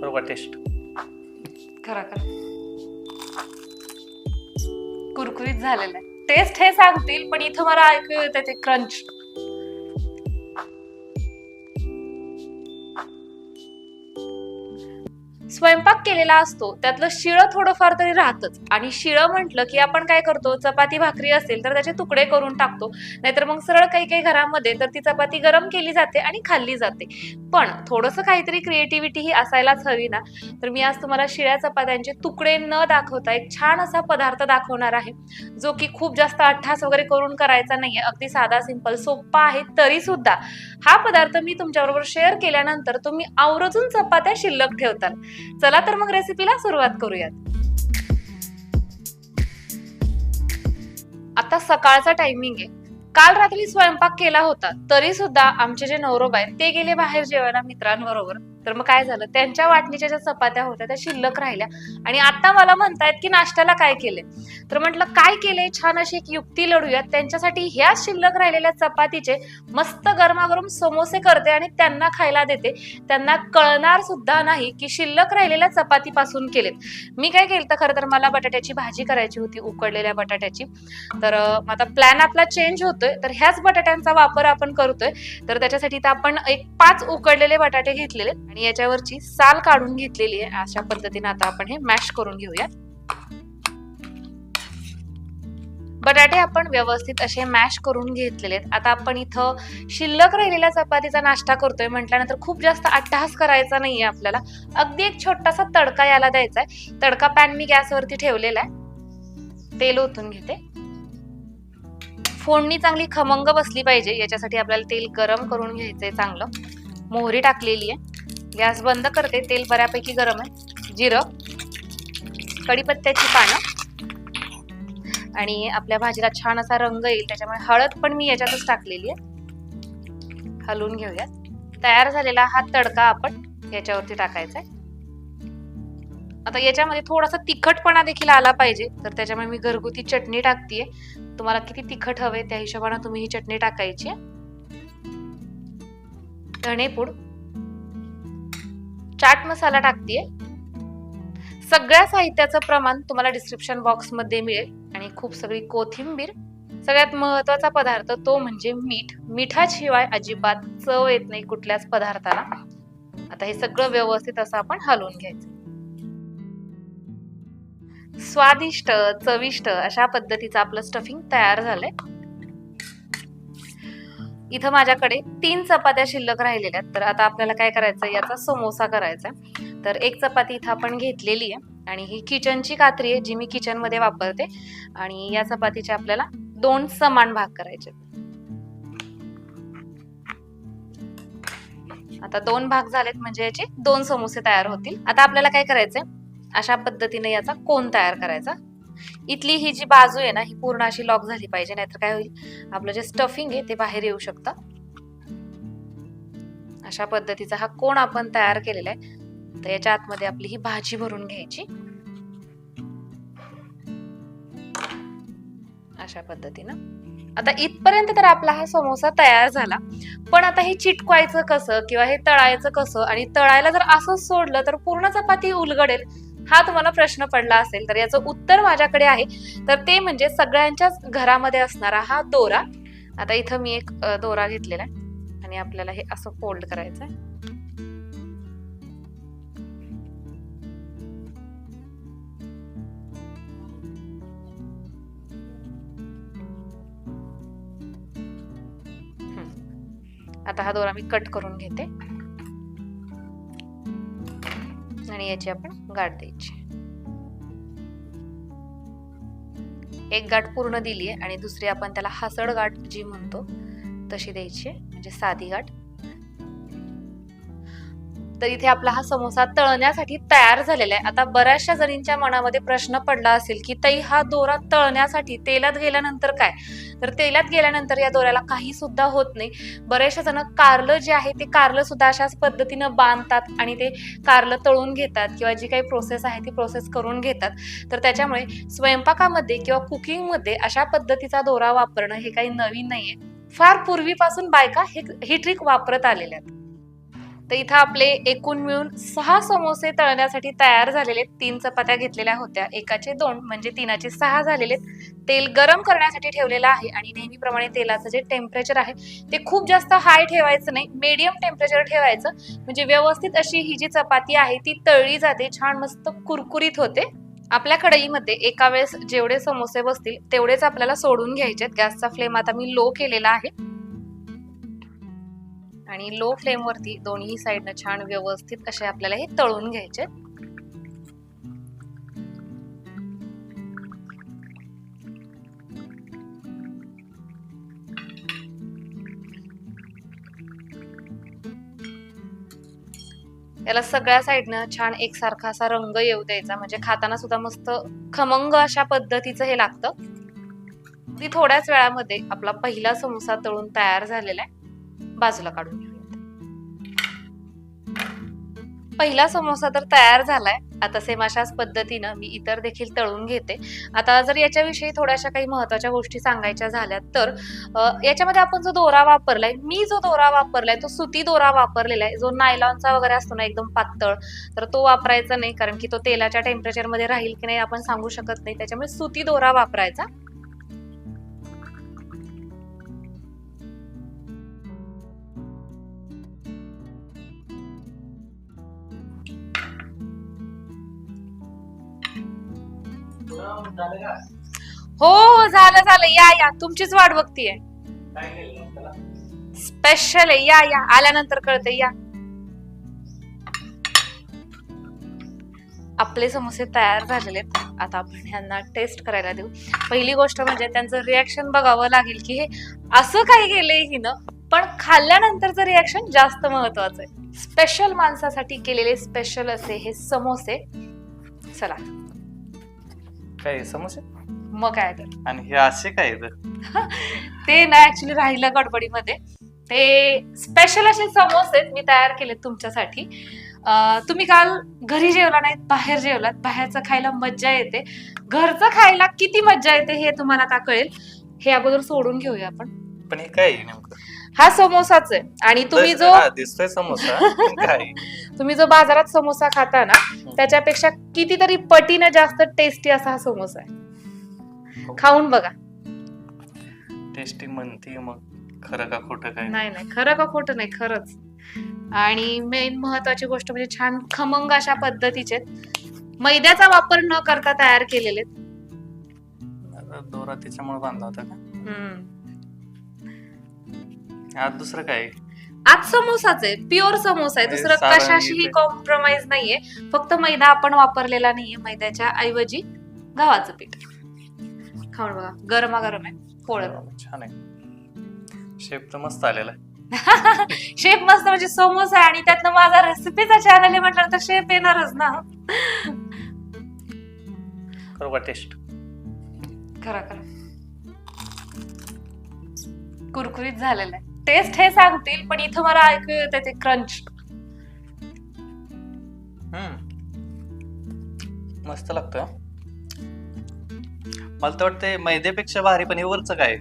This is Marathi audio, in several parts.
करू का टेस्ट खरं खरं कुरकुरीत झालेलं आहे. टेस्ट हे सांगतील पण इथं मला ऐकू येते ते क्रंच स्वयंपाक केलेला असतो त्यातलं शिळं थोडंफार तरी राहतच. आणि शिळं म्हटलं की आपण काय करतो चपाती भाकरी असेल तर त्याचे तुकडे करून टाकतो नाहीतर मग सरळ काही काही घरामध्ये तर ती चपाती गरम केली जाते आणि खाल्ली जाते. पण थोडंसं काहीतरी क्रिएटिव्हिटी ही असायलाच हवी ना. तर मी आज तुम्हाला शिळ्या चपात्यांचे तुकडे न दाखवता एक छान असा पदार्थ दाखवणार आहे जो की खूप जास्त अठ्ठास वगैरे करून करायचा नाहीये अगदी साधा सिंपल सोप्पा आहे तरी सुद्धा हा पदार्थ मी तुमच्याबरोबर शेअर केल्यानंतर तुम्ही आवर्जून चपात्या शिल्लक ठेवताल. चला तर मग रेसिपीला सुरुवात करूयात. आता सकाळचा टायमिंग आहे. काल रात्री स्वयंपाक केला होता तरी सुद्धा आमचे जे नवरोबा आहेत ते गेले बाहेर जेवायला मित्रांबरोबर. तर मग काय झालं? त्यांच्या वाटणीच्या ज्या चपात्या होत्या त्या शिल्लक राहिल्या. आणि आता मला म्हणतायत की नाश्त्याला काय केले तर म्हटलं काय केलंय? छान अशी एक युक्ती लढूयात. त्यांच्यासाठी ह्या शिल्लक राहिलेल्या चपातीचे मस्त गरमागरम समोसे करते आणि त्यांना खायला देते. त्यांना कळणार सुद्धा नाही की शिल्लक राहिलेल्या चपातीपासून केलेत. मी काय केलं खरं तर मला बटाट्याची भाजी करायची होती उकडलेल्या बटाट्याची. तर आता प्लॅन आपला चेंज होतोय. तर ह्याच बटाट्यांचा वापर आपण करतोय. तर त्याच्यासाठी तर आपण एक पाच उकडलेले बटाटे घेतलेले. आणि याच्यावरची साल काढून घेतलेली आहे. अशा पद्धतीने आता आपण हे मॅश करून घेऊयात. बटाटे आपण व्यवस्थित असे मॅश करून घेतलेले आहेत. आता आपण इथं शिल्लक राहिलेल्या चपातीचा नाश्ता करतोय म्हटल्यानंतर खूप जास्त अट्टहास करायचा नाहीये आपल्याला. अगदी एक छोटासा तडका याला द्यायचा आहे तडका पॅन मी गॅसवरती ठेवलेला आहे तेल ओतून घेते. फोडणी चांगली खमंग बसली पाहिजे. याच्यासाठी आपल्याला तेल गरम करून घ्यायचंय चांगलं. मोहरी टाकलेली आहे गॅस बंद करते तेल बऱ्यापैकी गरम आहे. जिरं कढीपत्त्याची पानं आणि आपल्या भाजीला छान असा रंग येईल त्याच्यामुळे हळद पण मी याच्यातच टाकलेली आहे. हलवून घेऊया. तयार झालेला हा तडका आपण याच्यावरती टाकायचा आहे. आता याच्यामध्ये थोडासा तिखटपणा देखील आला पाहिजे तर त्याच्यामुळे मी घरगुती चटणी टाकतीये. तुम्हाला किती तिखट हवे त्या हिशोबाने तुम्ही ही चटणी टाकायची आहे. धणेपूड चाट मसाला टाकते सगळ्या साहित्याचं प्रमाण तुम्हाला डिस्क्रिप्शन बॉक्समध्ये मिळेल आणि खूप सगळी कोथिंबीर. सगळ्यात महत्त्वाचा पदार्थ तो म्हणजे मीठ. मिठाशिवाय अजिबात चव येत नाही कुठल्याच पदार्थाला. आता हे सगळं व्यवस्थित असं आपण हलवून घ्यायचं. स्वादिष्ट चविष्ट अशा पद्धतीचं आपलं स्टफिंग तयार झालंय. इथं माझ्याकडे तीन चपात्या शिल्लक राहिलेल्या आहेत. तर आता आपल्याला काय करायचं याचा समोसा करायचा आहे. तर एक चपाती इथं आपण घेतलेली आहे आणि ही किचनची कात्री आहे जी मी किचनमध्ये वापरते. आणि या चपातीचे आपल्याला दोन समान भाग करायचे आता दोन भाग झालेत म्हणजे याचे दोन समोसे तयार होतील. आता आपल्याला काय करायचंय? अशा पद्धतीने याचा कोण तयार करायचा. इथली ही जी बाजू आहे ना ही पूर्ण अशी लॉक झाली पाहिजे नाहीतर काय होईल? आपलं जे स्टफिंग आहे ते बाहेर येऊ शकतं. अशा पद्धतीचा हा कोण आपण तयार केलेला आहे तर याच्या आतमध्ये आपली ही भाजी भरून घ्यायची. अशा पद्धतीनं. आता इथपर्यंत तर आपला हा समोसा तयार झाला पण आता हे चिटकवायचं कसं किंवा हे तळायचं कसं आणि तळायला जर असंच सोडलं तर पूर्ण चपाती उलगडेल. हा तुम्हाला प्रश्न पडला असेल तर याचं उत्तर माझ्याकडे आहे. तर ते म्हणजे सगळ्यांच्याच घरामध्ये असणारा हा दोरा. आता इथं मी एक दोरा घेतलेला आहे. आणि आपल्याला हे असं फोल्ड करायचं आहे आता हा दोरा मी कट करून घेते. आणि याची आपण गाठ द्यायची. एक गाठ पूर्ण दिली आहे आणि दुसरी आपण त्याला हसड गाठ जी म्हणतो तशी द्यायची म्हणजे साधी गाठ. तर इथे आपला हा समोसा तळण्यासाठी तयार झालेला आहे. आता बऱ्याचशा जणींच्या मनामध्ये प्रश्न पडला असेल की तई हा दोरा तळण्यासाठी तेलात गेल्यानंतर काय? तर तेलात गेल्यानंतर या दोऱ्याला काही सुद्धा होत नाही. बरेचसे जण कारलं जे आहे ते कारलं सुद्धा अशाच पद्धतीनं बांधतात आणि ते कारलं तळून घेतात किंवा जी काही प्रोसेस आहे ती प्रोसेस करून घेतात. तर त्याच्यामुळे स्वयंपाकामध्ये किंवा कुकिंगमध्ये अशा पद्धतीचा दोरा वापरणं हे काही नवीन नाहीये. फार पूर्वीपासून बायका हे ही ट्रिक वापरत आलेल्या आहेत. तर इथं आपले एकूण मिळून सहा समोसे तळण्यासाठी तयार झालेले तीन चपात्या घेतलेल्या होत्या. एकाचे दोन म्हणजे तीनाचे सहा झालेले आहेत. तेल गरम करण्यासाठी ठेवलेलं आहे आणि नेहमीप्रमाणे तेलाचं जे टेम्परेचर आहे ते खूप जास्त हाय ठेवायचं नाही. मीडियम टेम्परेचर ठेवायचं. म्हणजे व्यवस्थित अशी ही जी चपाती आहे ती तळली जाते. छान मस्त कुरकुरीत होते. आपल्या कढईमध्ये एका वेळेस जेवढे समोसे बसतील तेवढेच आपल्याला सोडून घ्यायचे आहेत. गॅसचा फ्लेम आता मी लो केलेला आहे. आणि लो फ्लेम वरती दोन्ही साईडनं छान व्यवस्थित असे आपल्याला हे तळून घ्यायचे. त्याला सगळ्या साईडनं छान एकसारखा असा रंग येऊ द्यायचा. म्हणजे खाताना सुद्धा मस्त खमंग अशा पद्धतीचं हे लागतं. ती थोड्याच वेळामध्ये आपला पहिला समोसा तळून तयार झालेला आहे. बाजूला काढून घेऊयात. पहिला समोसा तर तयार झालाय. आता सेम अशाच पद्धतीनं मी इतर देखील तळून घेते. आता जर याच्याविषयी थोड्याशा काही महत्त्वाच्या गोष्टी सांगायच्या झाल्या तर याच्यामध्ये आपण जो दोरा वापरलाय मी जो दोरा वापरलाय तो सुती दोरा वापरलेला आहे. जो नायलॉनचा वगैरे असतो ना एकदम पातळ तर तो वापरायचा नाही कारण की तो तेलाच्या टेम्परेचरमध्ये राहील की नाही आपण सांगू शकत नाही. त्याच्यामुळे सुती दोरा वापरायचा. हो हो झालं झालं. या या. तुमचीच वाट बघतीये. स्पेशल आहे. या या. आल्यानंतर कळते या. आपले समोसे तयार झालेले आहेत. आता आपण ह्यांना टेस्ट करायला देऊ. पहिली गोष्ट म्हणजे त्यांचं रिॲक्शन बघावं लागेल की हे असं काही केलंय हिनं पण खाल्ल्यानंतरचं रिॲक्शन जास्त महत्वाचं आहे. स्पेशल माणसासाठी केलेले स्पेशल असे हे समोसे. चला. काय समोसे? मग काय तर. आणि हे असे काय आहेत? ते ना ऍक्च्युली राहिलं गडबडीमध्ये. ते स्पेशल असे समोसे मी तयार केले तुमच्यासाठी. अं, तुम्ही काल घरी जेवला नाहीत बाहेर जेवलात. बाहेरचं खायला मज्जा येते. घरचं खायला किती मज्जा येते हे तुम्हाला आता कळेल. हे अगोदर सोडून घेऊया आपण. पण हे काय आहे नेमकं? हा समोसाच आहे. आणि तुम्ही जो दिसतोय समोसा? तुम्ही जो बाजारात समोसा खाता ना त्याच्यापेक्षा कितीतरी पटीनं जास्त टेस्टी असा हा समोसा आहे. खाऊन बघा. टेस्टी म्हणते मग खरं का खोटं काय? नाही नाही खरं का खोटं नाही खरंच. आणि मेन महत्वाची गोष्ट म्हणजे छान खमंग अशा पद्धतीचे. मैद्याचा वापर न करता तयार केलेले दोरा त्याच्यामुळे बांधला होता का. आज दुसरं काय? आज समोसाच आहे प्युअर समोसा आहे. दुसरं सारण कशाशीही. कॉम्प्रोमाइज नाहीये. फक्त मैदा आपण वापरलेला नाहीये मैद्याच्या ऐवजी गव्हाचं पीठ. खाऊन बघा गरमागरम आहे पोळत छान आहे. शेप तर मस्त आलेला आहे. शेप मस्त म्हणजे समोसा आहे आणि त्यातनं माझा रेसिपीचा चॅनल आहे म्हटलं तर शेप येणारच ना. करू का टेस्ट खरं खरं कुरकुरीत झालेलं आहे. टेस्ट हे सांगतील पण इथं मला ऐकू येते ते क्रंच मस्त लागतं मला तर वाटतंय मैद्यापेक्षा भारी पण हे वरचं काय?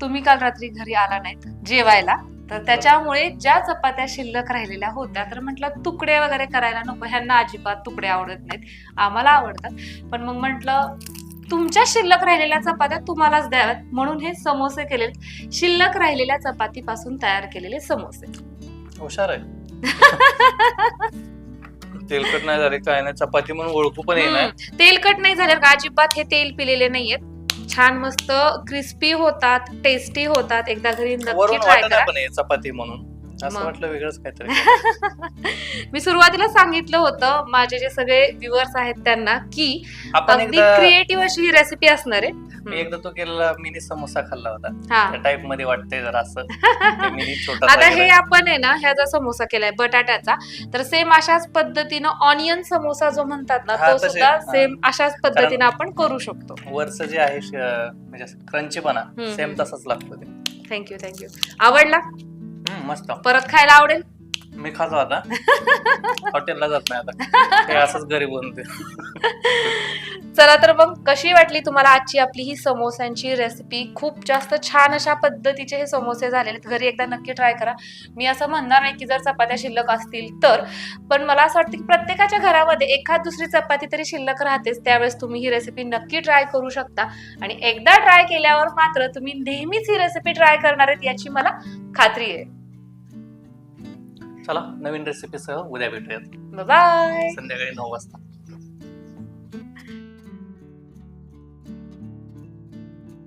तुम्ही काल रात्री घरी आला नाहीत जेवायला. तर त्याच्यामुळे ज्या चपात्या शिल्लक राहिलेल्या होत्या तर म्हटलं तुकडे वगैरे करायला नको ह्यांना अजिबात तुकडे आवडत नाहीत. आम्हाला आवडतात. पण मग म्हटलं तुमच्या शिल्लक राहिलेल्या चपात्या तुम्हालाच द्याव्यात म्हणून हे समोसे केले शिल्लक राहिलेल्या चपातीपासून तयार केलेले समोसे. हुशार आहे. तेलकट नाही झाले काय नाही चपाती म्हणून ओळखू पण येणार. तेलकट नाही झाल्यावर का अजिबात हे तेल पिलेले नाहीयेत. छान मस्त क्रिस्पी होतात टेस्टी होतात. एकदा घरी नक्की वरून ट्राय वाटत करा. हे चपाती म्हणून. असं मग. वाटलं वेगळंच काहीतरी मी सुरुवातीला सांगितलं होतं माझे जे सगळे व्ह्युअर्स आहेत त्यांना की आपण अगदी एकदा क्रिएटिव्ह अशी ही रेसिपी असणार आहे. मी एकदा तो केलेला मिनी समोसा खाल्ला होता. हा. त्या टाइपमध्ये वाटतंय जरा असं. मिनी छोटा आता हे आपण आहे ना ह्याचा समोसा केलाय बटाट्याचा तर सेम अशाच पद्धतीनं ऑनियन समोसा जो म्हणतात ना हा, तो तसे- सुद्धा हा. सेम अशाच पद्धतीनं आपण करू शकतो. वरचं जे आहे श- म्हणजे क्रंचीपणा हम्म. सेम तसंच लागतं ते. थँक्यू थँक्यू आवडला? हम्म, मस्त. परत खायला आवडेल? मी खातो आता. हॉटेलला जात नाही आता. असंच घरी बनते. चला तर मग कशी वाटली तुम्हाला आजची आपली ही समोस्यांची रेसिपी खूप जास्त छान अशा पद्धतीचे हे समोसे झालेले. घरी एकदा नक्की ट्राय करा. मी असं म्हणणार नाही की जर चपात्या शिल्लक असतील तर. पण मला असं वाटतं की प्रत्येकाच्या घरामध्ये एखाद दुसरी चपाती तरी शिल्लक राहतेच. त्यावेळेस तुम्ही ही रेसिपी नक्की ट्राय करू शकता. आणि एकदा ट्राय केल्यावर मात्र तुम्ही नेहमीच ही रेसिपी ट्राय करणार आहेत याची मला खात्री आहे. चला नवीन रेसिपीसह उद्या भेटूयात. बाय संध्याकाळी नऊ वाजता.